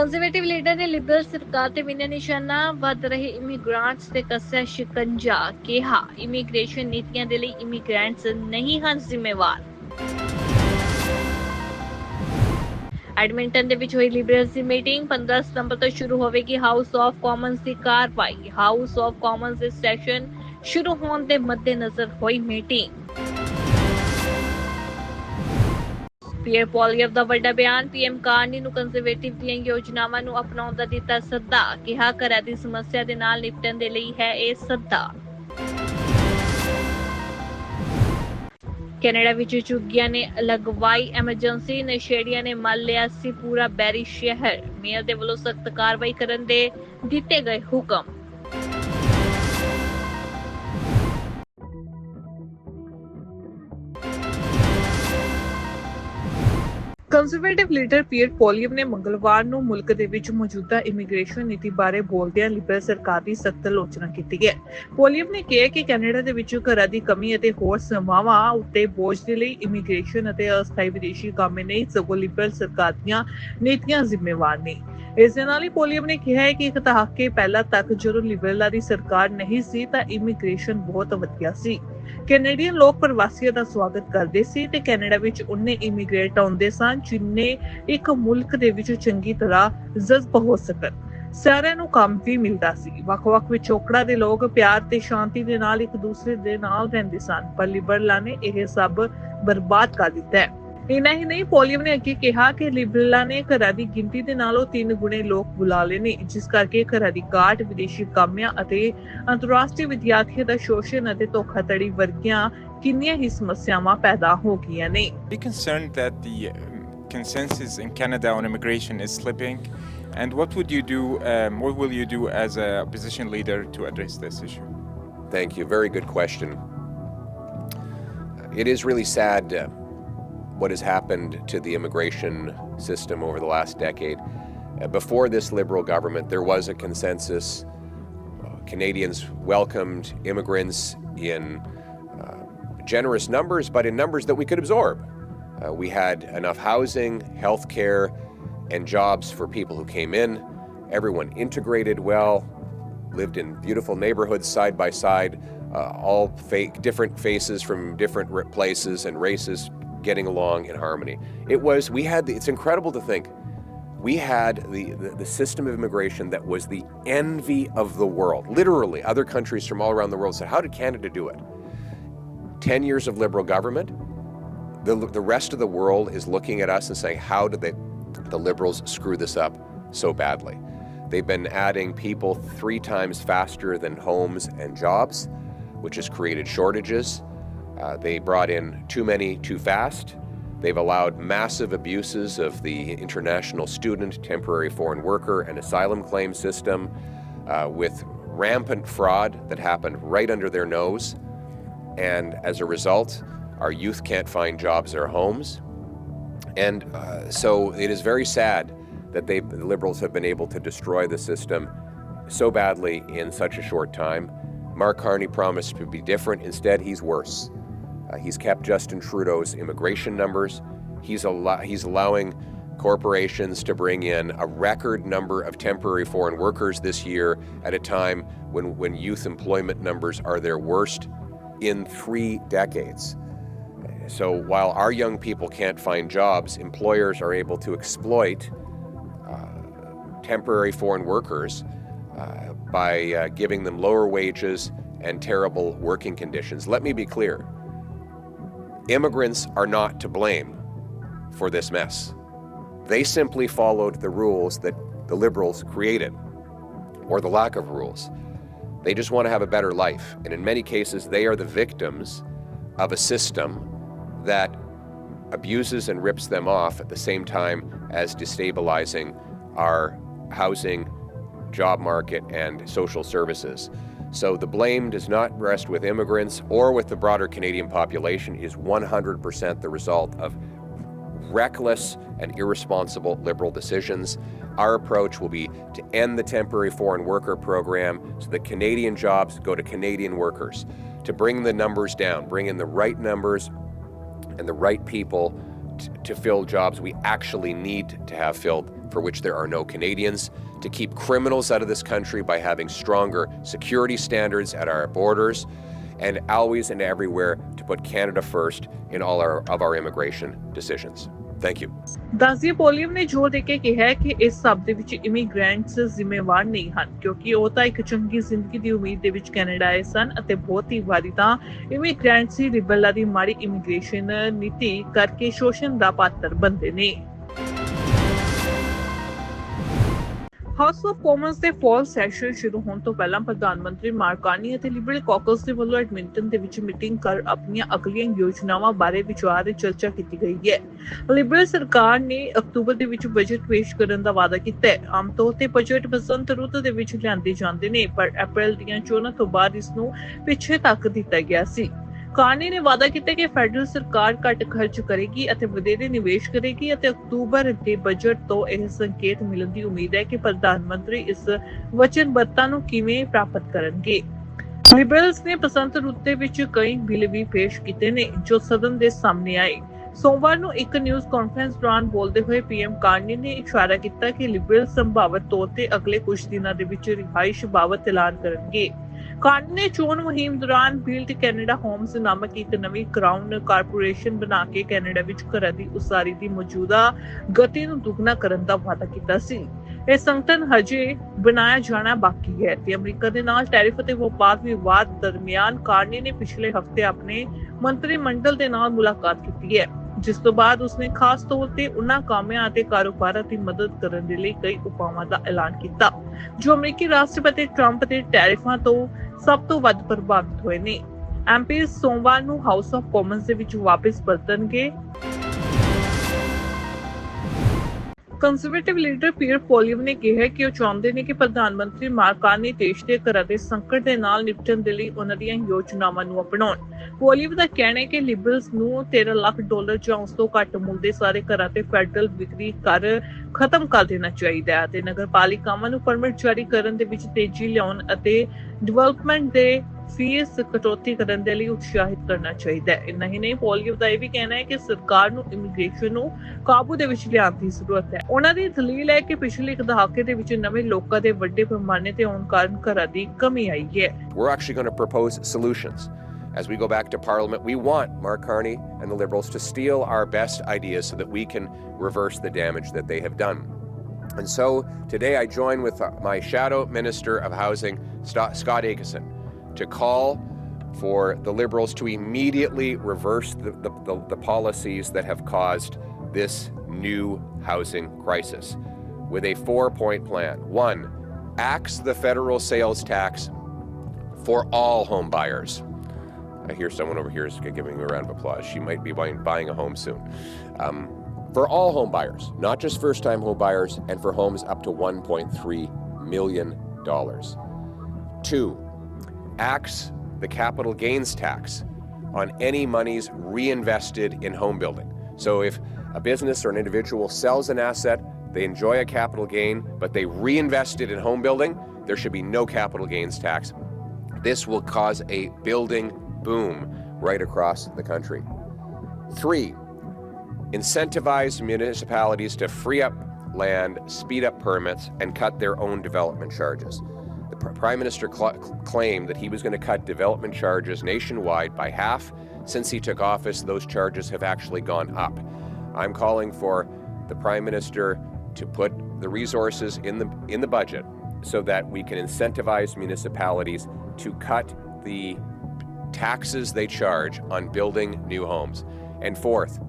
Conservative leader ਨੇ Liberal ਸਰਕਾਰ ਤੇ ਬਿਨਾਂ ਨਿਸ਼ਾਨਾ, ਵੱਧ ਰਹੇ ਇਮੀਗ੍ਰੈਂਟਸ ਤੇ ਕੱਸਿਆ ਸ਼ਿਕੰਜਾ, ਕਿਹਾ ਇਮੀਗ੍ਰੇਸ਼ਨ ਨੀਤੀਆਂ ਦੇ ਲਈ ਇਮੀਗ੍ਰੈਂਟਸ ਨਹੀਂ ਹਨ ਜ਼ਿੰਮੇਵਾਰ। ਐਡਮਿੰਟਨ ਦੇ ਵਿੱਚ ਹੋਈ ਲਿਬਰਲਸ ਦੀ ਮੀਟਿੰਗ 15 ਸਤੰਬਰ ਤੋਂ ਸ਼ੁਰੂ ਹੋਵੇਗੀ ਹਾਊਸ ਆਫ ਕਾਮਨਸ ਦੀ ਕਾਰਵਾਈ। ਹਾਊਸ ਆਫ ਕਾਮਨਸ ਦੇ ਸੈਸ਼ਨ ਸ਼ੁਰੂ ਹੋਣ ਦੇ ਮੱਦੇਨਜ਼ਰ ਹੋਈ ਮੀਟਿੰਗ ਪੀਅਰ ਪੋਲੀਅਰ ਦਾ ਵੱਡਾ ਬਿਆਨ, ਪੀਐਮ ਕਾਰਨੀ ਨੂੰ ਕੰਜ਼ਰਵੇਟਿਵ ਦੀਆਂ ਯੋਜਨਾਵਾਂ ਨੂੰ ਅਪਣਾਉਣ ਦਾ ਦਿੱਤਾ ਸੱਦਾ, ਕਿਹਾ ਘਰਾਂ ਦੀ ਸਮੱਸਿਆ ਦੇ ਨਾਲ ਨਿਪਟਣ ਦੇ ਲਈ ਹੈ ਇਹ ਸੱਦਾ। ਕੈਨੇਡਾ ਵਿੱਚ ਝੁੱਗੀਆਂ ਨੇ ਲਗਵਾਈ ਐਮਰਜੈਂਸੀ, ਨਸ਼ੇੜੀਆਂ ਨੇ ਮੱਲ ਲਿਆ ਸੀ ਪੂਰਾ ਬੈਰੀ ਸ਼ਹਿਰ। ਮੇਅਰ ਦੇ ਵੱਲੋਂ ਸਖਤ ਕਾਰਵਾਈ ਕਰਨ ਦੇ ਦਿੱਤੇ ਗਏ ਹੁਕਮ। ਕੰਜ਼ਰਵੇਟਿਵ ਲੀਡਰ ਪੀਅਰ ਪੋਲੀਅਮ ਨੇ ਮੰਗਲਵਾਰ ਨੂੰ ਮੁਲਕ ਦੇ ਵਿੱਚ ਮੌਜੂਦਾ ਇਮੀਗ੍ਰੇਸ਼ਨ ਨੀਤੀ ਬਾਰੇ ਬੋਲਦਿਆਂ ਲਿਬਰਲ ਸਰਕਾਰ ਦੀ ਸਖਤ ਆਲੋਚਨਾ ਕੀਤੀ ਹੈ। ਪੋਲੀਅਮ ਨੇ ਕਿਹਾ ਕਿ ਕੈਨੇਡਾ ਦੇ ਵਿੱਚ ਘਰਾਂ ਦੀ ਕਮੀ ਅਤੇ ਹੋਰ ਸਮਾਵਾਂ ਉੱਤੇ ਬੋਝ ਦੇ ਲਈ ਇਮੀਗ੍ਰੇਸ਼ਨ ਅਤੇ ਅਸਥਾਈ ਵਿਦੇਸ਼ੀ ਕਾਮੇ ਨਹੀਂ ਸਗੋਂ ਲਿਬਰਲ ਸਰਕਾਰ ਦੀਆਂ ਨੀਤੀਆਂ ਜ਼ਿੰਮੇਵਾਰ ਨੇ। ਇਸ ਦੇ ਨਾਲ ਹੀ ਪੋਲੀਅਮ ਨੇ ਕਿਹਾ ਹੈ ਕਿ ਇੱਕ ਦਹਾਕੇ ਪਹਿਲਾਂ ਤੱਕ ਜਦੋਂ ਲਿਬਰਲਾਂ ਦੀ ਸਰਕਾਰ ਨਹੀਂ ਸੀ ਤਾਂ ਇਮੀਗ੍ਰੇਸ਼ਨ ਬਹੁਤ ਵਧੀਆ ਸੀ। ਕੈਨੇਡੀਅਨ ਲੋਕ ਪ੍ਰਵਾਸੀਆਂ ਦਾ ਸਵਾਗਤ ਕਰਦੇ ਸੀ ਤੇ ਕੈਨੇਡਾ ਵਿੱਚ ਉਹਨੇ ਇਮੀਗ੍ਰੇਟ ਆਉਂਦੇ ਸਨ ਜਿਨ੍ਹਾਂ ਇੱਕ ਮੁਲਕ ਦੇ ਵਿੱਚ ਚੰਗੀ ਤਰ੍ਹਾਂ ਜਜ਼ਬ ਹੋ ਸਕਣ। ਸਾਰਿਆਂ ਨੂੰ ਕੰਮ ਵੀ ਮਿਲਦਾ ਸੀ। ਵੱਖ-ਵੱਖ ਵਿਛੋਕੜਾ ਦੇ ਲੋਕ ਪਿਆਰ ਤੇ ਸ਼ਾਂਤੀ ਦੇ ਨਾਲ ਇੱਕ ਦੂਸਰੇ ਦੇ ਨਾਲ ਰਹਿੰਦੇ ਸਨ। ਪਰ ਲਿਬਰਲਾਂ ਨੇ ਇਹ ਸਭ ਬਰਬਾਦ ਕਰ ਦਿੱਤਾ ਇਨਾ ਹੀ ਨਹੀਂ ਪੋਲੀਅਮ ਨੇ ਅੱਗੇ ਕਿਹਾ ਕਿ ਲਿਬਰਲਾਂ ਨੇ ਘਰਾਂ ਦੀ ਗਿਣਤੀ ਦੇ ਨਾਲੋਂ ਤਿੰਨ ਗੁਣੇ ਲੋਕ ਬੁਲਾ ਲਏ ਨੇ ਜਿਸ ਕਰਕੇ ਘਰਾਂ ਦੀ ਘਾਟ ਵਿਦੇਸ਼ੀ ਕਾਮਿਆਂ ਅਤੇ ਅੰਤਰਰਾਸ਼ਟਰੀ ਵਿਦਿਆਰਥੀਆਂ ਦਾ ਸ਼ੋਸ਼ਣ ਅਤੇ ਧੋਖਾਧੜੀ ਵਰਗੀਆਂ ਕਿੰਨੀਆਂ ਹੀ ਸਮੱਸਿਆਵਾਂ ਪੈਦਾ ਹੋ ਗਈਆਂ ਨੇ the um, consensus in Canada on immigration is slipping? And what would you do, um, what will you do as a opposition leader to address this issue? Thank you. Very good question. It is really sad uh, what has happened to the immigration system over the last decade. Uh, before this Liberal government, there was a consensus. Uh, Canadians welcomed immigrants in uh, generous numbers, but in numbers that we could absorb. Uh, we had enough housing, health care, and jobs for people who came in. Everyone integrated well, lived in beautiful neighborhoods side by side, uh, all fake, different faces from different places and races getting along in harmony. It was, we had, the, it's incredible to think, we had the, the, the system of immigration that was the envy of the world. Literally, other countries from all around the world said, How did Canada do it? 10 years of Liberal government, the, the rest of the world is looking at us and saying, How did they, the Liberals screw this up so badly? They've been adding people three times faster than homes and jobs, which has created shortages. Uh, they brought in too many too fast. They've allowed massive abuses of the international student, temporary foreign worker, and asylum claim system uh, with rampant fraud that happened right under their nose. And as a result, our youth can't find jobs or homes. And uh, so it is very sad that the Liberals have been able to destroy the system so badly in such a short time. Mark Carney promised to be different. Instead, he's worse. Uh, he's kept Justin Trudeau's immigration numbers. He's, allo- he's allowing corporations to bring in a record number of temporary foreign workers this year at a time when, when youth employment numbers are their worst in three decades. So while our young people can't find jobs, employers are able to exploit uh, temporary foreign workers uh, by uh, giving them lower wages and terrible working conditions. Let me be clear immigrants are not to blame for this mess. They simply followed the rules that the Liberals created, or the lack of rules. They just want to have a better life. And in many cases, they are the victims of a system that abuses and rips them off at the same time as destabilizing our housing, job market, and social services. So the blame does not rest with immigrants or with the broader Canadian population. It is 100% the result of reckless and irresponsible Liberal decisions. Our approach will be to end the temporary foreign worker program so that Canadian jobs go to Canadian workers, to bring the numbers down, bring in the right numbers and the right people to fill jobs we actually need to have filled, for which there are no Canadians, to keep criminals out of this country by having stronger security standards at our borders, and always and everywhere to put Canada first in all our, of our immigration decisions. Thank you. ਦਾਜ਼ੀ ਪੋਲੀਅਮ ਨੇ ਜ਼ੋਰ ਦੇ ਕੇ ਕਿਹਾ ਕਿ ਇਸ ਸਭ ਦੇ ਵਿੱਚ immigrants ਜ਼ਿੰਮੇਵਾਰ ਨਹੀਂ ਹਨ, ਕਿਉਂਕਿ ਉਹ ਤਾਂ ਇੱਕ ਚੰਗੀ ਜ਼ਿੰਦਗੀ ਦੀ ਉਮੀਦ ਦੇ ਵਿੱਚ ਕੈਨੇਡਾ ਆਏ ਸਨ ਅਤੇ ਬਹੁਤ ਹੀ ਵਾਰੀ ਤਾਂ ਇਮੀਗ੍ਰੈਂਟਸ ਹੀ ਰਿਬਲਾਂ ਦੀ ਮਾੜੀ ਇਮੀਗ੍ਰੇਸ਼ਨ ਨੀਤੀ ਕਰਕੇ ਸ਼ੋਸ਼ਣ ਦਾ ਪਾਤਰ ਬਣਦੇ ਨੇ ਹਾਊਸ ਆਫ ਕਾਮਨਸ ਦੇ ਫਾਲ ਸੈਸ਼ਨ ਸ਼ੁਰੂ ਹੋਣ ਤੋਂ ਪਹਿਲਾਂ ਪ੍ਰਧਾਨ ਮੰਤਰੀ ਮਾਰਕਾਨੀ ਅਤੇ ਲਿਬਰਲ ਕਾਕਸ ਦੇ ਵੱਲੋਂ ਐਡਮਿੰਟਨ ਦੇ ਵਿੱਚ ਮੀਟਿੰਗ ਕਰ ਆਪਣੀਆਂ ਅਗਲੀਆਂ ਯੋਜਨਾਵਾਂ ਬਾਰੇ ਵਿਚਾਰ ਚਰਚਾ ਕੀਤੀ ਗਈ ਹੈ। ਲਿਬਰਲ ਸਰਕਾਰ ਨੇ ਅਕਤੂਬਰ ਦੇ ਵਿੱਚ ਬਜਟ ਪੇਸ਼ ਕਰਨ ਦਾ ਵਾਅਦਾ ਕੀਤਾ ਹੈ। ਆਮ ਤੌਰ ਤੇ ਬਜਟ ਬਸੰਤ ਰੁੱਤ ਦੇ ਵਿੱਚ ਲਿਆਂਦੇ ਜਾਂਦੇ ਨੇ, ਪਰ ਅਪ੍ਰੈਲ ਦੀਆਂ ਚੋਣਾਂ ਤੋਂ ਬਾਅਦ ਇਸ ਨੂੰ ਪਿੱਛੇ ਤੱਕ ਦਿੱਤਾ ਗਿਆ ਸੀ। ਕਾਰਨੀ ਨੇ ਵਾਅਦਾ ਕੀਤਾ ਕਿ ਫੈਡਰਲ ਸਰਕਾਰ ਘੱਟ ਖਰਚ ਕਰੇਗੀ ਅਤੇ ਵਧੇਰੇ ਨਿਵੇਸ਼ ਕਰੇਗੀ ਅਤੇ ਅਕਤੂਬਰ ਦੇ ਬਜਟ ਤੋਂ ਇਹ ਸੰਕੇਤ ਮਿਲਣ ਦੀ ਉਮੀਦ ਹੈ ਕਿ ਪ੍ਰਧਾਨ ਮੰਤਰੀ ਇਸ ਵਚਨਬੱਧਤਾ ਨੂੰ ਕਿਵੇਂ ਪ੍ਰਾਪਤ ਕਰਨਗੇ। ਲਿਬਰਲਸ ਨੇ ਬਸੰਤ ਰੁੱਤ ਵਿੱਚ ਕਈ ਬਿੱਲ ਵੀ ਪੇਸ਼ ਕੀਤੇ ਨੇ, ਜੋ ਸਦਨ ਦੇ ਸਾਹਮਣੇ ਆਏ। ਸੋਮਵਾਰ ਨੂੰ ਇੱਕ ਨਿਊਜ਼ ਕਾਨਫਰੰਸ ਦੌਰਾਨ ਬੋਲਦੇ ਹੋਏ ਪੀਐਮ ਕਾਰਨੀ ਨੇ ਇਸ਼ਾਰਾ ਕੀਤਾ ਕਿ ਲਿਬਰਲ ਸੰਭਾਵਤ ਤੌਰ ਤੇ ਅਗਲੇ ਕੁਝ ਦਿਨਾਂ ਦੇ ਵਿੱਚ ਰਿਹਾਇਸ਼ ਬਾਬਤ ਐਲਾਨ ਕਰਨਗੇ। ਕਾਰਨੀ ਨੇ ਚੋਣ ਮੁਹਿੰਮ ਦੌਰਾਨ ਬਿਲਡ ਕੈਨੇਡਾ ਹੋਮਸ ਨਾਮਕ ਇੱਕ ਨਵੀਂ ਕਰਾਊਨ ਕਾਰਪੋਰੇਸ਼ਨ ਬਣਾ ਕੇ ਕੈਨੇਡਾ ਵਿੱਚ ਘਰਾਂ ਦੀ ਉਸਾਰੀ ਦੀ ਮੌਜੂਦਾ ਗਤੀ ਨੂੰ ਦੁੱਗਣਾ ਕਰਨ ਦਾ ਵਾਅਦਾ ਕੀਤਾ ਸੀ। ਇਹ ਸੰਗਠਨ ਹਜੇ ਬਣਾਇਆ ਜਾਣਾ ਬਾਕੀ ਹੈ ਤੇ ਅਮਰੀਕਾ ਦੇ ਨਾਲ ਟੈਰਿਫ ਅਤੇ ਵਪਾਰ ਵਿਵਾਦ ਦਰਮਿਆਨ ਕਾਰਨੀ ਨੇ ਪਿਛਲੇ ਹਫ਼ਤੇ ਆਪਣੇ ਮੰਤਰੀ ਮੰਡਲ ਦੇ ਨਾਲ ਮੁਲਾਕਾਤ ਕੀਤੀ ਹੈ। ਜਿਸ ਤੋਂ ਬਾਅਦ ਉਸਨੇ ਖਾਸ ਤੌਰ ਤੇ ਉਹਨਾਂ ਕਾਮਿਆਂ ਅਤੇ ਕਾਰੋਬਾਰਾਂ ਦੀ ਮਦਦ ਕਰਨ ਦੇ ਲਈ ਕਈ ਉਪਾਵਾਂ ਦਾ ਐਲਾਨ ਕੀਤਾ, ਜੋ ਅਮਰੀਕੀ ਰਾਸ਼ਟਰਪਤੀ ਟਰੰਪ ਦੇ ਟੈਰਿਫਾਂ ਤੋਂ ਸਭ ਤੋਂ ਵੱਧ ਪ੍ਰਭਾਵਿਤ ਹੋਏ ਨੇ। ਐਮਪੀ ਸੋਮਵਾਰ ਨੂੰ ਹਾਊਸ ਆਫ ਕਾਮਨਸ ਦੇ ਵਿੱਚ ਵਾਪਸ ਪਰਤਣਗੇ। ਕੰਜ਼ਰਵੇਟਿਵ ਲੀਡਰ ਪੀਅਰ ਪੋਲੀਅਮ ਨੇ ਕਿਹਾ ਕਿ ਉਹ ਚਾਹੁੰਦੇ ਨੇ ਕਿ ਪ੍ਰਧਾਨ ਮੰਤਰੀ ਮਾਰਕਾਨੀ ਦੇਸ਼ ਦੇ ਘਰਾਂ ਦੇ ਸੰਕਟ ਦੇ ਨਾਲ ਨਿਪਟਣ ਦੇ ਲਈ ਉਹਨਾਂ ਦੀਆਂ ਯੋਜਨਾਵਾਂ ਨੂੰ ਅਪਣਾਉਣ। ਪੋਲੀਵ ਦਾ ਕਹਿਣਾ ਹੈ ਕਿ ਲਿਬਰਲਸ ਨੂੰ 13 ਲੱਖ ਡਾਲਰ ਜਾਂ ਉਸ ਤੋਂ ਘੱਟ ਮੁੱਲ ਦੇ ਸਾਰੇ ਘਰਾਂ ਤੇ ਫੈਡਰਲ ਵਿਕਰੀ ਕਰ ਖਤਮ ਕਰ ਦੇਣਾ ਚਾਹੀਦਾ ਹੈ ਤੇ ਨਗਰਪਾਲਿਕਾਵਾਂ ਨੂੰ ਪਰਮਿਟ ਜਾਰੀ ਕਰਨ ਦੇ ਵਿੱਚ ਤੇਜ਼ੀ ਲਿਆਉਣ ਅਤੇ ਡਿਵੈਲਪਮੈਂਟ ਦੇ ਫੀਸ ਕਟੌਤੀ ਕਰਨ ਦੇ ਲਈ ਉਤਸ਼ਾਹਿਤ ਕਰਨਾ ਚਾਹੀਦਾ ਹੈ ਇੰਨਾ ਹੀ ਨਹੀਂ ਪੋਲੀਅਮ ਦਾ ਇਹ ਵੀ ਕਹਿਣਾ ਹੈ ਕਿ ਸਰਕਾਰ ਨੂੰ ਇਮੀਗ੍ਰੇਸ਼ਨ ਨੂੰ ਕਾਬੂ ਦੇ ਵਿੱਚ ਲਿਆਉਣ ਦੀ ਜ਼ਰੂਰਤ ਹੈ ਉਹਨਾਂ ਦੀ ਦਲੀਲ ਹੈ ਕਿ ਪਿਛਲੇ ਇੱਕ ਦਹਾਕੇ ਦੇ ਵਿੱਚ ਨਵੇਂ ਲੋਕਾਂ ਦੇ ਵੱਡੇ ਪੈਮਾਨੇ ਤੇ ਆਉਣ ਕਾਰਨ ਘਰਾਂ ਦੀ ਕਮੀ ਆਈ ਹੈ We're actually going to propose solutions. As we go back to Parliament, we want Mark Carney and the Liberals to steal our best ideas so that we can reverse the damage that they have done. And so today I join with uh, my shadow Minister of Housing, Sto- Scott Akeson, to call for the Liberals to immediately reverse the, the, the, the policies that have caused this new housing crisis with a four point plan. One, axe the federal sales tax for all home buyers. I hear someone over here is giving me a round of applause. She might be buying, buying a home soon. Um, for all home buyers, not just first time home buyers, and for homes up to $1.3 million. Two, axe the capital gains tax on any monies reinvested in home building. So if a business or an individual sells an asset, they enjoy a capital gain, but they reinvest it in home building, there should be no capital gains tax. This will cause a building boom right across the country. Three, incentivize municipalities to free up land, speed up permits, and cut their own development charges. The Pr- Prime Minister cl- claimed that he was going to cut development charges nationwide by half. Since he took office, those charges have actually gone up. I'm calling for the Prime Minister to put the resources in the in the budget so that we can incentivize municipalities to cut the taxes they charge on building new homes. And fourth,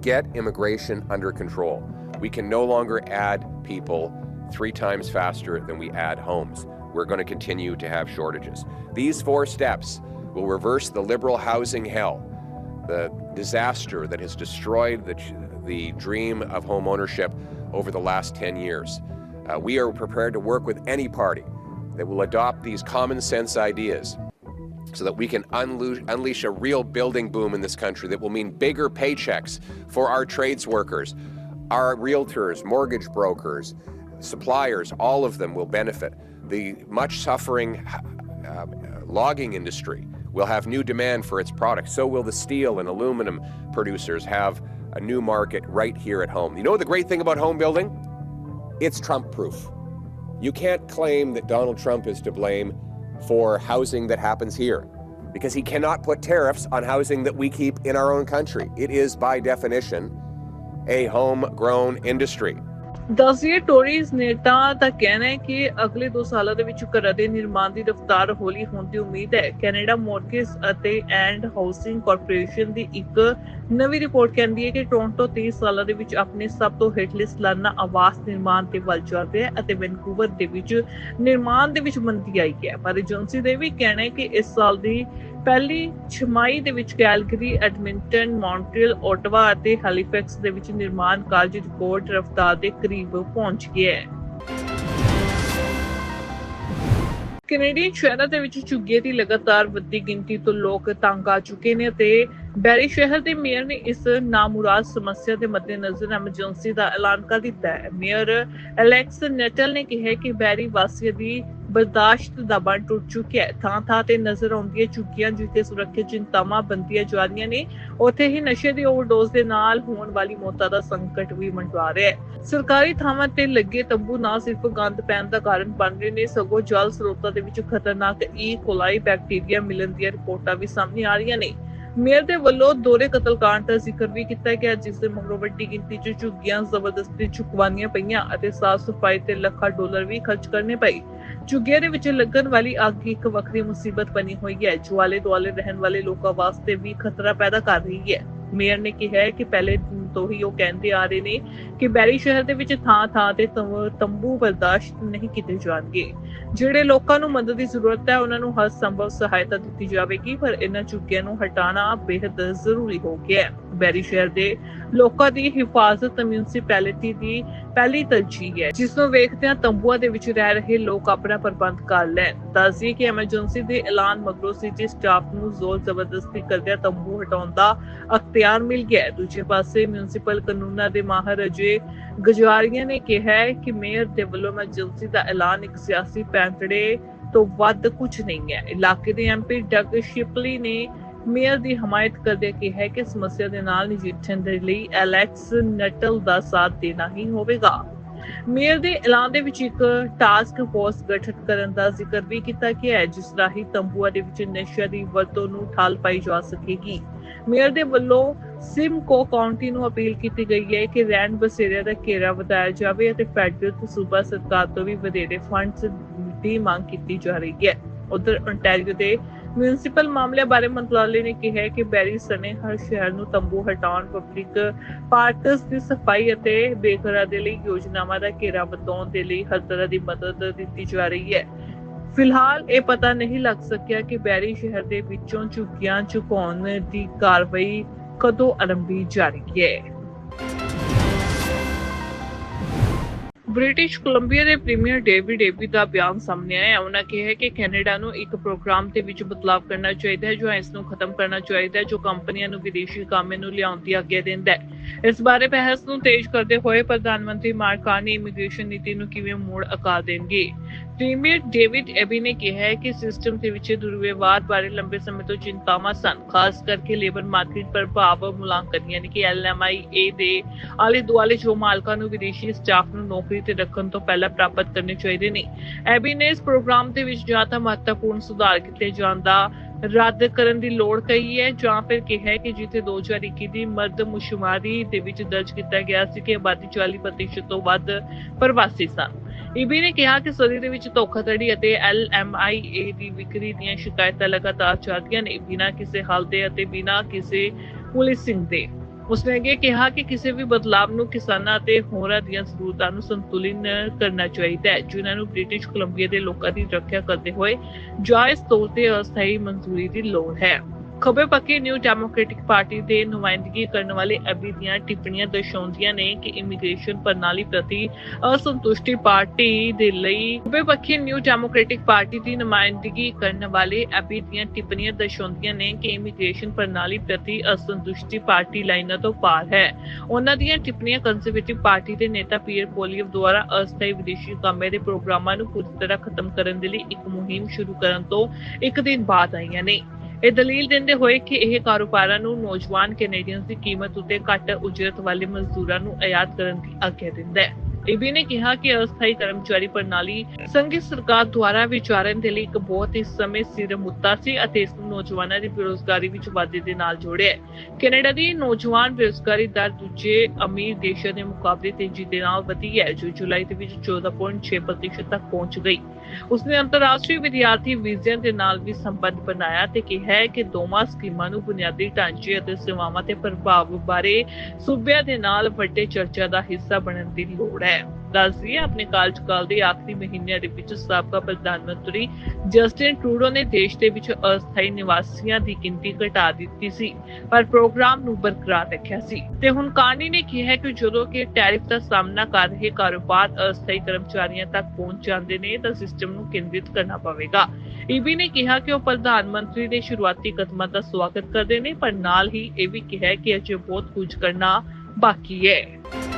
get immigration under control. We can no longer add people three times faster than we add homes. We're going to continue to have shortages. These four steps will reverse the liberal housing hell, the disaster that has destroyed the, the dream of home ownership over the last 10 years. Uh, we are prepared to work with any party that will adopt these common sense ideas so that we can unleash, unleash a real building boom in this country that will mean bigger paychecks for our trades workers, our realtors, mortgage brokers, suppliers, all of them will benefit. The much suffering uh, logging industry will have new demand for its products. So will the steel and aluminum producers have a new market right here at home. You know the great thing about home building? It's Trump proof. You can't claim that Donald Trump is to blame for housing that happens here because he cannot put tariffs on housing that we keep in our own country. It is, by definition, a homegrown industry. ਦਸੀਏ Tories ਨੇਤਾ ਦਾ ਕਹਿਣਾ ਹੈ ਕਿ ਅਗਲੇ 2 ਸਾਲਾਂ ਦੇ ਵਿੱਚ ਘਰਾਂ ਦੇ ਨਿਰਮਾਣ ਦੀ ਰਫ਼ਤਾਰ ਹੌਲੀ ਹੋਣ ਦੀ ਉਮੀਦ ਹੈ। ਕੈਨੇਡਾ ਮੋਰਗੇਜ ਅਤੇ ਐਂਡ ਹਾਊਸਿੰਗ ਕਾਰਪੋਰੇਸ਼ਨ ਦੀ ਇੱਕ ਨਵੀਂ ਰਿਪੋਰਟ ਕਹਿੰਦੀ ਹੈ ਕਿ ਟੋਰਾਂਟੋ 30 ਸਾਲਾਂ ਦੇ ਵਿੱਚ ਆਪਣੇ ਸਭ ਤੋਂ ਹੇਠਲੇ ਸਾਲਾਨਾ ਆਵਾਸ ਨਿਰਮਾਣ ਤੇ ਵੱਲ ਚੱਲ ਰਿਹਾ ਹੈ ਅਤੇ ਵੈਨਕੂਵਰ ਦੇ ਵਿੱਚ ਨਿਰਮਾਣ ਦੇ ਵਿੱਚ ਮੰਦੀ ਆਈ ਹੈ। ਪਰ ਏਜੰਸੀ ਦੇ ਵੀ ਕਹਿਣਾ ਹੈ ਕਿ ਇਸ ਸਾਲ ਦੀ ਪਹਿਲੀ ਛਮਾਈ ਦੇ ਵਿੱਚ ਕੈਲਗਰੀ, ਐਡਮਿੰਟਨ, ਮੌਂਟਰੀਅਲ, ਓਟਵਾ ਅਤੇ ਹੈਲੀਫੈਕਸ ਦੇ ਵਿੱਚ ਨਿਰਮਾਣ ਕਾਰਜ ਰਿਕਾਰਡ ਰਫ਼ਤਾਰ ਦੇ ਕਰੀਬ ਪਹੁੰਚ ਗਿਆ ਹੈ। ਕੈਨੇਡੀਅਨ ਸ਼ਹਿਰਾਂ ਦੇ ਵਿੱਚ ਝੁੱਗੀਆਂ ਦੀ ਲਗਾਤਾਰ ਵੱਧਦੀ ਗਿਣਤੀ ਤੋਂ ਲੋਕ ਤੰਗ ਆ ਚੁੱਕੇ ਨੇ ਅਤੇ ਬੈਰੀ ਸ਼ਹਿਰ ਦੇ ਮੇਅਰ ਨੇ ਇਸ ਨਾਮੁਰਾਦ ਸਮੱਸਿਆ ਦੇ ਮੱਦੇਨਜ਼ਰ ਐਮਰਜੈਂਸੀ ਦਾ ਐਲਾਨ ਕਰ ਦਿੱਤਾ ਹੈ ਮੇਅਰ ਅਲੈਕਸ ਨੈਟਲ ਨੇ ਕਿਹਾ ਕਿ ਬੈਰੀ ਵਾਸੀਆਂ ਦੀ ਬਰਦਾਸ਼ਤ ਦਾ ਬੰਨ ਟੁੱਟ ਚੁੱਕਿਆ ਹੈ। ਥਾਂ ਥਾਂ ਤੇ ਨਜ਼ਰ ਆਉਂਦੀਆਂ ਝੁੱਗੀਆਂ ਜਿੱਥੇ ਸੁਰੱਖਿਆ ਚਿੰਤਾਵਾਂ ਬੰਦੀਆਂ ਜਾ ਰਹੀਆਂ ਨੇ, ਉੱਥੇ ਹੀ ਨਸ਼ੇ ਦੀ ਓਵਰਡੋਜ਼ ਦੇ ਨਾਲ ਹੋਣ ਵਾਲੀ ਮੌਤਾਂ ਦਾ ਸੰਕਟ ਵੀ ਮੰਡਵਾ ਰਿਹਾ ਹੈ। ਸਰਕਾਰੀ ਥਾਵਾਂ ਤੇ ਲੱਗੇ ਤੰਬੂ ਨਾ ਸਿਰਫ ਗੰਦ ਪੈਣ ਦਾ ਕਾਰਨ ਬਣ ਰਹੇ ਨੇ, ਸਗੋਂ ਜਲ ਸਰੋਤਾਂ ਦੇ ਵਿੱਚ ਖਤਰਨਾਕ e. ਈ ਕੋਲਾਈ ਬੈਕਟੀਰੀਆ ਮਿਲਣ ਦੀਆਂ ਰਿਪੋਰਟਾਂ ਵੀ ਸਾਹਮਣੇ ਆ ਰਹੀਆਂ ਨੇ। ਮੇਅਰ ਦੇ ਵੱਲੋਂ ਦੋਰੇ ਕਤਲकांड ਦਾ ਜ਼ਿਕਰ ਵੀ ਕੀਤਾ ਗਿਆ, ਜਿਸ ਦੇ ਮਗਰੋਂ ਵੱਡੀ ਗਿਣਤੀ 'ਚ ਝੁੱਗੀਆਂ, ਜ਼ਬਰਦਸਤੀ ਚੁਕਵਾਨੀਆਂ ਪਈਆਂ ਅਤੇ ਸਾਫ਼ ਸਫ਼ਾਈ ਤੇ ਲੱਖਾਂ ਡਾਲਰ ਵੀ ਖਰਚ ਕਰਨੇ ਪਏ। ਝੁੱਗੀਆਂ ਦੇ ਵਿੱਚ ਲੱਗਣ ਵਾਲੀ ਅੱਗ ਇੱਕ ਵੱਖਰੀ ਮੁਸੀਬਤ ਬਣੀ ਹੋਈ ਹੈ। ਜੋ ਆਲੇ ਦੁਆਲੇ ਰਹਿਣ ਵਾਲੇ ਲੋਕਾਂ ਵਾਸਤੇ ਵੀ ਖਤਰਾ ਪੈਦਾ ਕਰ ਰਹੀ ਹੈ। ਮੇਅਰ ਨੇ ਕਿਹਾ ਹੈ ਕਿ ਪਹਿਲੇ ਤੋਂ ਹੀ ਉਹ ਕਹਿੰਦੇ ਆ ਰਹੇ ਨੇ ਕਿ ਬੈਰੀ ਸ਼ਹਿਰ ਦੇ ਵਿੱਚ ਥਾਂ ਥਾਂ ਤੇ ਤੰਬੂ- ਬਰਦਾਸ਼ਤ ਨਹੀਂ ਕੀਤੇ ਜਾਣਗੇ। ਜਿਹੜੇ ਲੋਕਾਂ ਨੂੰ ਮਦਦ ਦੀ ਜ਼ਰੂਰਤ ਹੈ, ਉਹਨਾਂ ਨੂੰ ਹਰ ਸੰਭਵ ਸਹਾਇਤਾ ਦਿੱਤੀ ਜਾਵੇਗੀ, ਪਰ ਇਹਨਾਂ ਝੁੱਗੀਆਂ ਨੂੰ ਹਟਾਉਣਾ ਬੇहद ਜ਼ਰੂਰੀ ਹੋ ਗਿਆ ਹੈ। ਬੈਰੀ ਸ਼ਹਿਰ ਦੇ ਲੋਕਾਂ ਦੀ ਹਿਫਾਜ਼ਤ ਮਿਊਨਿਸਪੈਲਿਟੀ ਦੀ ਪਹਿਲੀ ਤਰਜੀਹ ਹੈ, ਜਿਸ ਨੂੰ ਵੇਖਦਿਆਂ ਤੰਬੂਆਂ ਦੇ ਵਿੱਚ ਰਹਿ ਰਹੇ ਲੋਕ ਆਪਣਾ ਪ੍ਰਬੰਧ ਕਰ ਲੈਣ। ਦੱਸਦੀ ਕਿ ਐਮਰਜੈਂਸੀ ਦੇ ਐਲਾਨ ਮਗਰੋਂ ਸਿਟੀ ਸਟਾਫ ਨੂੰ ਜ਼ੋਰ ਜ਼ਬਰਦਸਤੀ ਕਰਦਿਆਂ ਤੰਬੂ ਹਟਾਉਣ ਦਾ ਅਖਤਿਆਰ ਮਿਲ ਗਿਆ ਦੂਜੇ ਪਾਸੇ ਮਿਊਨਿਸਪਲ ਕਾਨੂੰਨਾਂ ਦੇ ਮਾਹਰ ਅਜੇ ਗਜਵਾਰੀਆਂ ਨੇ ਕਿਹਾ ਹੈ ਕਿ ਮੇਅਰ ਦੇ ਵੱਲੋਂ ਐਮਰਜੈਂਸੀ ਦਾ ਐਲਾਨ ਇੱਕ ਸਿਆਸੀ ਪੈਂਤੜੇ ਤੋਂ ਵੱਧ ਕੁਝ ਨਹੀਂ ਹੈ। ਇਲਾਕੇ ਦੇ ਐਮਪੀ ਡਗ ਸ਼ਿਪਲੀ ਨੇ ਮੇਅਰ ਦੀ ਹਮਾਇਤ ਕਰਦੇ ਕਿਹਾ ਕਿ ਸਮੱਸਿਆ ਦੇ ਨਾਲ ਨਜਿੱਠਣ ਦੇ ਲਈ ਐਲੈਕਸ ਨਟਲ ਦਾ ਸਾਥ ਦੇਣਾ ਹੀ ਹੋਵੇਗਾ। ਮੇਅਰ ਦੇ ਐਲਾਨ ਦੇ ਵਿੱਚ ਇੱਕ ਟਾਸਕ ਫੋਰਸ ਗਠਿਤ ਕਰਨ ਦਾ ਜ਼ਿਕਰ ਵੀ ਕੀਤਾ ਗਿਆ ਹੈ, ਜਿਸ ਰਾਹੀਂ ਤੰਬੂਆਂ ਦੇ ਵਿੱਚ ਨਸ਼ਿਆਂ ਦੀ ਵਰਤੋਂ ਨੂੰ ਠਾਲ ਪਾਈ ਜਾ ਸਕੇਗੀ। ਮੇਅਰ ਦੇ ਵੱਲੋਂ ਸਿਮਕੋ ਕਾਉਂਟੀ ਨੂੰ ਅਪੀਲ ਕੀਤੀ ਗਈ ਹੈ ਕਿ ਰੈਂਡ ਬਸੇਰਿਆਂ ਦਾ ਘੇਰਾ ਵਧਾਇਆ ਜਾਵੇ ਅਤੇ ਫੈਡਰਲ ਤੇ ਸੂਬਾ ਸਰਕਾਰ ਤੋਂ ਵੀ ਵਧੇਰੇ ਫੰਡਸ ਦੀ ਮੰਗ ਕੀਤੀ ਜਾ ਰਹੀ ਹੈ। ਉਧਰ ontario ਦੇ ਮਿਊਨਿਸਪਲ ਮਾਮਲਿਆਂ ਬਾਰੇ ਮੰਤਰਾਲੇ ਨੇ ਕਿਹਾ ਕਿ ਬੈਰੀ ਸਣੇ ਹਰ ਸ਼ਹਿਰ ਨੂੰ ਤੰਬੂ ਹਟਾਉਣ ਪਬਲਿਕ ਪਾਰਕਸ ਦੀ ਸਫ਼ਾਈ ਅਤੇ ਬੇਘਰਾਂ ਦੇ ਲਈ ਯੋਜਨਾਵਾਂ ਦਾ ਘੇਰਾ ਵਧਾਉਣ ਦੇ ਲਈ ਹਰ ਤਰ੍ਹਾਂ ਦੀ ਮਦਦ ਦਿੱਤੀ ਜਾ ਰਹੀ ਹੈ। ਫਿਲਹਾਲ ਇਹ ਪਤਾ ਨਹੀਂ ਲੱਗ ਸਕਿਆ ਕਿ ਬੈਰੀ ਸ਼ਹਿਰ ਦੇ ਵਿੱਚੋਂ ਝੁੱਗੀਆਂ ਚੁਕਾਉਣ ਦੀ ਕਾਰਵਾਈ ਕਦੋਂ ਆਰੰਭੀ ਜਾ ਰਹੀ ਹੈ। ਬ੍ਰਿਟਿਸ਼ ਕੋਲੰਬੀਆ ਦੇ ਪ੍ਰੀਮੀਅਰ ਡੇਵਿਡ ਏਬੀ ਦਾ ਬਿਆਨ ਸਾਹਮਣੇ ਆਇਆ ਉਹਨਾਂ ਕਿਹਾ ਕਿ ਕੈਨੇਡਾ ਨੂੰ ਇੱਕ ਪ੍ਰੋਗਰਾਮ ਦੇ ਵਿੱਚ ਬਦਲਾਅ ਕਰਨਾ ਚਾਹੀਦਾ ਹੈ, ਜੋ ਇਸ ਨੂੰ ਖਤਮ ਕਰਨਾ ਚਾਹੀਦਾ ਹੈ, ਜੋ ਕੰਪਨੀਆਂ ਨੂੰ ਵਿਦੇਸ਼ੀ ਕਾਮੇ ਨੂੰ ਲਿਆਉਣ ਦੀ ਆਗਿਆ ਦਿੰਦਾ ਹੈ। ਇਸ ਬਾਰੇ ਬਹਿਸ ਨੂੰ ਤੇਜ਼ ਕਰਦੇ ਹੋਏ ਪ੍ਰਧਾਨ ਮੰਤਰੀ ਮਾਰਕਾਨੀ ਇਮੀਗ੍ਰੇਸ਼ਨ ਨੀਤੀ ਨੂੰ ਕਿਵੇਂ ਮੋੜ ਅਕਾ ਦੇਣਗੇ? ਪ੍ਰੀਮੀਅਰ ਡੇਵਿਡ ਐਬੀ ਨੇ ਕਿਹਾ ਹੈ ਕਿ ਸਿਸਟਮ ਦੇ ਵਿੱਚ ਦੁਰਵਿਵਹਾਰ ਬਾਰੇ ਲੰਬੇ ਸਮੇਂ ਤੋਂ ਚਿੰਤਾਵਾਂ ਸਨ, ਖਾਸ ਕਰਕੇ ਲੇਬਰ ਮਾਰਕੀਟ ਪ੍ਰਭਾਵ ਮੁਲਾਂਕਣ, ਯਾਨੀ ਕਿ ਐਲਐਮਆਈਏ ਦੇ ਆਲੇ ਦੁਆਲੇ ਜੋ ਮਾਲਕਾਂ ਨੂੰ ਵਿਦੇਸ਼ੀ ਸਟਾਫ ਨੂੰ ਨੌਕਰੀ ਤੇ ਰੱਖਣ ਤੋਂ ਪਹਿਲਾਂ ਪ੍ਰਾਪਤ ਕਰਨੇ ਚਾਹੀਦੇ ਨੇ। ਐਬੀ ਨੇ ਇਸ ਪ੍ਰੋਗਰਾਮ ਦੇ ਵਿੱਚ ਜਾਂ ਤਾਂ ਮਹੱਤਵਪੂਰਨ ਸੁਧਾਰ ਕੀਤੇ ਜਾਣ ਦਾ ਰੱਦ ਕਰਨ ਦੀ ਲੋੜ ਕਹੀ ਹੈ ਜਾਂ ਫਿਰ ਕਿਹਾ ਹੈ ਕਿ ਜਿੱਥੇ 2021 ਦੀ ਮਰਦਮਸ਼ੁਮਾਰੀ ਦੇ ਵਿੱਚ ਦਰਜ ਕੀਤਾ ਗਿਆ ਸੀ ਕਿ ਆਬਾਦੀ 40% ਤੋਂ ਵੱਧ ਪ੍ਰਵਾਸੀ ਸਨ। ਈਬੀ ਨੇ ਕਿਹਾ ਕਿ ਸਦੀ ਦੇ ਵਿੱਚ ਧੋਖਾਧੜੀ ਅਤੇ ਐਲਐਮਆਈਏ ਦੀ ਵਿਕਰੀ ਦੀਆਂ ਸ਼ਿਕਾਇਤਾਂ ਲਗਾਤਾਰ ਚੱਲਦੀਆਂ ਨੇ, ਬਿਨਾਂ ਕਿਸੇ ਹੱਲ ਦੇ ਅਤੇ ਬਿਨਾਂ ਕਿਸੇ ਪੁਲਿਸਿੰਗ ਦੇ। ਉਸਨੇ ਅੱਗੇ ਕਿਹਾ ਕਿ ਕਿਸੇ ਵੀ ਬਦਲਾਵ ਨੂੰ ਕਿਸਾਨਾਂ ਅਤੇ ਹੋਰਾਂ ਦੀਆਂ ਜ਼ਰੂਰਤਾਂ ਨੂੰ ਸੰਤੁਲਿਤ ਕਰਨਾ ਚਾਹੀਦਾ ਹੈ। ਜਿਨ੍ਹਾਂ ਨੂੰ ਬ੍ਰਿਟਿਸ਼ ਕੋਲੰਬੀਆ ਦੇ ਲੋਕਾਂ ਦੀ ਰੱਖਿਆ ਕਰਦੇ ਹੋਏ ਜਾਇਜ਼ ਤੌਰ ਤੇ ਅਸਥਾਈ ਮਨਜ਼ੂਰੀ ਦੀ ਲੋੜ ਹੈ। ਖੱਬੇ ਪੱਕੇ ਨਿਊ ਡੈਮੋਕ੍ਰੈਟਿਕ ਪਾਰਟੀ ਦੇ ਨੁਮਾਇੰਦਗੀ ਕਰਨ ਵਾਲੇ ਅਬੀ ਦੀਆਂ ਟਿੱਪਣੀਆਂ ਦਰਸਾਉਂਦੀਆਂ ਨੇ ਕਿ ਇਮੀਗ੍ਰੇਸ਼ਨ ਪ੍ਰਣਾਲੀ ਪ੍ਰਤੀ ਅਸੰਤੁਸ਼ਟੀ ਪਾਰਟੀ ਦੇ ਲਈ ਖੱਬੇ ਪੱਕੇ ਨਿਊ ਡੈਮੋਕ੍ਰੈਟਿਕ ਪਾਰਟੀ ਦੀ ਨੁਮਾਇੰਦਗੀ ਕਰਨ ਵਾਲੇ ਅਬੀ ਦੀਆਂ ਟਿੱਪਣੀਆਂ ਦਰਸਾਉਂਦੀਆਂ ਨੇ ਕਿ ਇਮੀਗ੍ਰੇਸ਼ਨ ਪ੍ਰਣਾਲੀ ਪ੍ਰਤੀ ਅਸੰਤੁਸ਼ਟੀ ਪਾਰਟੀ ਲਾਈਨਾਂ ਤੋਂ ਪਾਰ ਹੈ। ਉਹਨਾਂ ਦੀਆਂ ਟਿੱਪਣੀਆਂ ਕੰਜ਼ਰਵੇਟਿਵ ਪਾਰਟੀ ਦੇ ਨੇਤਾ ਪੀਅਰ ਪੋਲੀਅਵ ਦੁਆਰਾ ਅਸਥਾਈ ਵਿਦੇਸ਼ੀ ਕਾਮੇ ਦੇ ਪ੍ਰੋਗਰਾਮਾਂ ਨੂੰ ਪੂਰੀ ਤਰ੍ਹਾਂ ਖਤਮ ਕਰਨ ਦੇ ਲਈ ਇੱਕ ਮੁਹਿੰਮ ਸ਼ੁਰੂ ਕਰਨ ਤੋਂ ਇੱਕ ਦਿਨ ਬਾਅਦ ਆਈਆਂ ਨੇ। ਇਹ ਦਲੀਲ ਦਿੰਦੇ ਹੋਏ ਕਿ ਇਹ ਕਾਰੋਬਾਰਾਂ ਨੂੰ ਨੌਜਵਾਨ ਕੈਨੇਡੀਅਨਸ ਦੀ ਕੀਮਤ ਉੱਤੇ ਘੱਟ ਉਜਰਤ ਵਾਲੇ ਮਜ਼ਦੂਰਾਂ ਨੂੰ ਆਯਾਤ ਕਰਨ ਦੀ ਆਗਿਆ ਦਿੰਦਾ ਹੈ। ਈਬੀ ਨੇ ਕਿਹਾ ਕਿ ਅਸਥਾਈ ਕਰਮਚਾਰੀ ਪ੍ਰਣਾਲੀ ਸੰਘੀ ਸਰਕਾਰ ਦੁਆਰਾ ਵਿਚਾਰਨ ਦੇ ਲਈ ਇੱਕ ਬਹੁਤ ਹੀ ਸਮੇਂ ਸਿਰ ਮੁੱਦਾ ਸੀ ਅਤੇ ਇਸ ਨੂੰ ਨੌਜਵਾਨਾਂ ਦੀ ਬੇਰੁਜ਼ਗਾਰੀ ਵਿੱਚ ਵਾਧੇ ਦੇ ਨਾਲ ਜੋੜਿਆ ਕੈਨੇਡਾ ਦੀ ਨੌਜਵਾਨ ਬੇਰੁਜ਼ਗਾਰੀ ਦਰ ਦੂਜੇ ਅਮੀਰ ਦੇਸ਼ਾਂ ਦੇ ਮੁਕਾਬਲੇ ਤੇਜ਼ੀ ਦੇ ਨਾਲ ਵਧੀ ਹੈ, ਜੋ ਜੁਲਾਈ ਦੇ ਵਿੱਚ 14.6% ਤੱਕ ਪਹੁੰਚ ਗਈ। ਉਸਨੇ ਅੰਤਰਰਾਸ਼ਟਰੀ ਵਿਦਿਆਰਥੀ ਵੀਜ਼ਿਆਂ ਦੇ ਨਾਲ ਵੀ ਸੰਬੰਧ ਬਣਾਇਆ ਤੇ ਕਿਹਾ ਹੈ ਕਿ ਦੋਵਾਂ ਸਕੀਮਾਂ ਨੂੰ ਬੁਨਿਆਦੀ ਢਾਂਚੇ ਅਤੇ ਸੇਵਾਵਾਂ ਤੇ ਪ੍ਰਭਾਵ ਬਾਰੇ ਸੂਬਿਆਂ ਦੇ ਨਾਲ ਵੱਡੇ ਚਰਚਾ ਦਾ ਹਿੱਸਾ ਬਣਨ ਦੀ ਲੋੜ ਹੈ। ਦੱਸਦੀਏ ਆਪਣੇ ਕਾਰਜਕਾਲ ਦੇ ਆਖਰੀ ਮਹੀਨਿਆਂ ਦੇ ਵਿੱਚ ਸਾਬਕਾ ਪ੍ਰਧਾਨ ਮੰਤਰੀ ਜਸਟਿਨ ਟਰੂਡੋ ਨੇ ਦੇਸ਼ ਦੇ ਵਿੱਚ ਅਸਥਾਈ ਨਿਵਾਸੀਆਂ ਦੀ ਗਿਣਤੀ ਘਟਾ ਦਿੱਤੀ ਸੀ, ਪਰ ਪ੍ਰੋਗਰਾਮ ਨੂੰ ਬਰਕਰਾਰ ਰੱਖਿਆ ਸੀ। ਤੇ ਹੁਣ ਕਾਰਨੀ ਨੇ ਕਿਹਾ ਕਿ ਜਦੋਂ ਕਿ ਟੈਰਿਫ ਦਾ ਸਾਹਮਣਾ ਕਰ ਰਹੇ ਕਾਰੋਬਾਰ ਅਸਥਾਈ ਕਰਮਚਾਰੀਆਂ ਤੱਕ ਪਹੁੰਚ ਜਾਂਦੇ ਨੇ, ਤਾਂ ਸਿਸਟਮ ਨੂੰ ਕੇਂਦਰਿਤ ਕਰਨਾ ਪਵੇਗਾ। ਈਬੀ ਨੇ ਕਿਹਾ ਕਿ ਉਹ ਪ੍ਰਧਾਨ ਮੰਤਰੀ ਦੇ ਸ਼ੁਰੂਆਤੀ ਕਦਮਾਂ ਦਾ ਸਵਾਗਤ ਕਰਦੇ ਨੇ, ਪਰ ਨਾਲ ਹੀ ਇਹ ਵੀ ਕਿਹਾ ਕਿ ਅਜੇ ਬਹੁਤ ਕੁਝ ਕਰਨਾ ਬਾਕੀ ਹੈ।